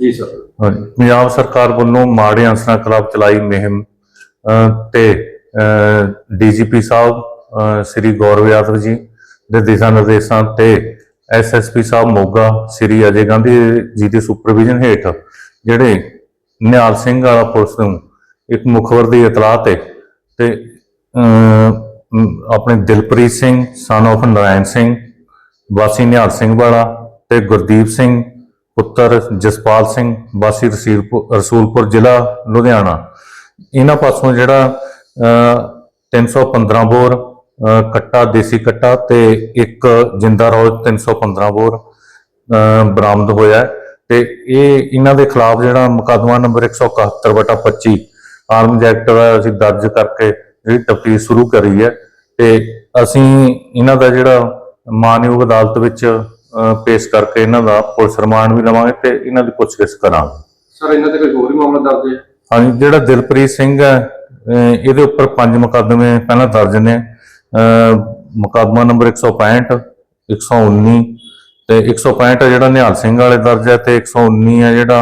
ਜੀ ਸਰ। ਹਾਂਜੀ। ਪੰਜਾਬ ਸਰਕਾਰ ਵੱਲੋਂ ਮਾੜੇ ਅੰਸਰਾਂ ਖਿਲਾਫ ਚਲਾਈ ਮੁਹਿੰਮ ਅਹ, ਤੇ ਡੀਜੀਪੀ ਸਾਹਿਬ ਸ੍ਰੀ ਗੌਰਵ ਯਾਦਵ ਜੀ ਦੇ ਦਿਸ਼ਾ ਨਿਰਦੇਸ਼ਾਂ ਤੇ ਐਸਐਸਪੀ ਸਾਹਿਬ ਮੋਗਾ ਸ੍ਰੀ ਅਜੇ ਗਾਂਧੀ ਜੀ ਦੇ ਸੁਪਰਵਿਜ਼ਨ ਹੇਠ ਜਿਹੜੇ ਨਿਹਾਲ ਸਿੰਘ ਵਾਲਾ ਪੁਲਿਸ ਨੂੰ ਇੱਕ ਮੁਖਬਰ ਦੀ ਇਤਲਾਹ ਤੇ ਤੇ ਆਪਣੇ ਦਿਲਪ੍ਰੀਤ ਸਿੰਘ ਸਨ of ਨਰਾਇਣ ਸਿੰਘ ਵਾਸੀ ਨਿਹਾਲ ਸਿੰਘ ਵਾਲਾ ਤੇ ਗੁਰਦੀਪ ਸਿੰਘ ਪੁੱਤਰ ਜਸਪਾਲ ਸਿੰਘ ਵਾਸੀ ਰਸੀਲਪੁਰ ਰਸੂਲਪੁਰ ਜ਼ਿਲ੍ਹਾ ਲੁਧਿਆਣਾ। ਇਹਨਾਂ ਪਾਸੋਂ ਜਿਹੜਾ ਅਹ, 315 ਬੋਰ ਕੱਟਾ ਦੇਸੀ ਕੱਟਾ ਤੇ ਇੱਕ ਜਿੰਦਾ ਰੋਜ਼ 315 ਬੋਰ ਬਰਾਮਦ ਹੋਇਆ ਤੇ ਇਹ ਇਹਨਾਂ ਦੇ ਖਿਲਾਫ ਜਿਹੜਾ ਮੁਕੱਦਮਾ ਨੰਬਰ 171 ਬਟਾ 25 ਆਰਮਜ਼ ਐਕਟ ਦਾ ਅਸੀਂ ਦਰਜ ਕਰਕੇ ਜਿਹੜੀ ਤਫਤੀਸ਼ ਸ਼ੁਰੂ ਕਰੀ ਹੈ। ਤੇ ਅਸੀਂ ਇਹਨਾਂ ਦਾ ਜਿਹੜਾ ਮਾਨਯੋਗ ਅਦਾਲਤ ਵਿੱਚ ਪੇਸ਼ ਕਰਕੇ ਇਹਨਾਂ ਦਾ ਪੁਲਿਸ ਰਿਮਾਂਡ ਵੀ ਲਵਾਂਗੇ ਤੇ ਇਹਨਾਂ ਦੀ ਪੁੱਛਗਿੱਛ ਕਰਾਂਗੇ। ਸਰ ਇਹਨਾਂ ਤੇ ਕੋਈ ਹੋਰ ਵੀ ਮਾਮਲਾ ਦਰਜ ਹੈ? ਹਾਂਜੀ ਜਿਹੜਾ ਦਿਲਪ੍ਰੀਤ ਸਿੰਘ ਹੈ ਇਹਦੇ ਉੱਪਰ ਪੰਜ ਮੁਕੱਦਮੇ ਪਹਿਲਾਂ ਦਰਜ ਨੇ। ਮੁਕੱਦਮਾ ਨੰਬਰ 165 119 ਤੇ 165 ਹੈ ਜਿਹੜਾ ਨਿਹਾਲ ਸਿੰਘ ਵਾਲੇ ਦਰਜ ਹੈ ਤੇ 119 ਹੈ ਜਿਹੜਾ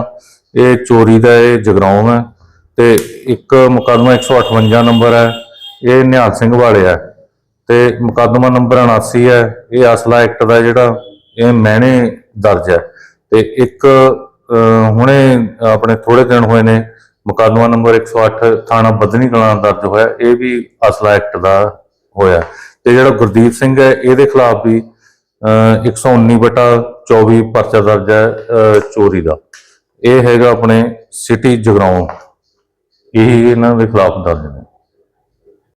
ਇਹ ਚੋਰੀ ਦਾ ਇਹ ਜਗਰਾਉਂ ਹੈ ਤੇ ਇੱਕ ਮੁਕੱਦਮਾ 158 ਨੰਬਰ ਹੈ ਇਹ ਨਿਹਾਲ ਸਿੰਘ ਵਾਲੇ ਹੈ ਤੇ ਮੁਕੱਦਮਾ ਨੰਬਰ 79 ਹੈ ਇਹ ਅਸਲਾ ਐਕਟ ਦਾ ਜਿਹੜਾ ਇਹ ਮਹਿਣੇ ਦਰਜ ਹੈ ਤੇ ਇੱਕ ਹੁਣੇ ਆਪਣੇ ਥੋੜੇ ਦਿਨ ਹੋਏ ਨੇ, ਮੁਕੱਦਮਾ ਨੰਬਰ 108 ਥਾਣਾ ਬਦਨੀ ਕਲਾਂ ਦਰਜ ਹੋਇਆ, ਇਹ ਵੀ ਅਸਲਾ ਐਕਟ ਦਾ ਹੋਇਆ ਤੇ ਜਿਹੜਾ ਗੁਰਦੀਪ ਸਿੰਘ ਹੈ ਇਹਦੇ ਖਿਲਾਫ ਵੀ ਅਹ, 119 ਬਟਾ 24 ਪਰਚਾ ਦਰਜ ਹੈ ਚੋਰੀ ਦਾ। ਇਹ ਹੈਗਾ ਆਪਣੇ ਸਿਟੀ ਜਗਰਾਉਂ। ਇਹ ਇਹਨਾਂ ਦੇ ਖਿਲਾਫ ਦਰਜ ਨੇ।